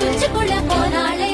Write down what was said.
குஞ்சுக்குள்ள போனாலே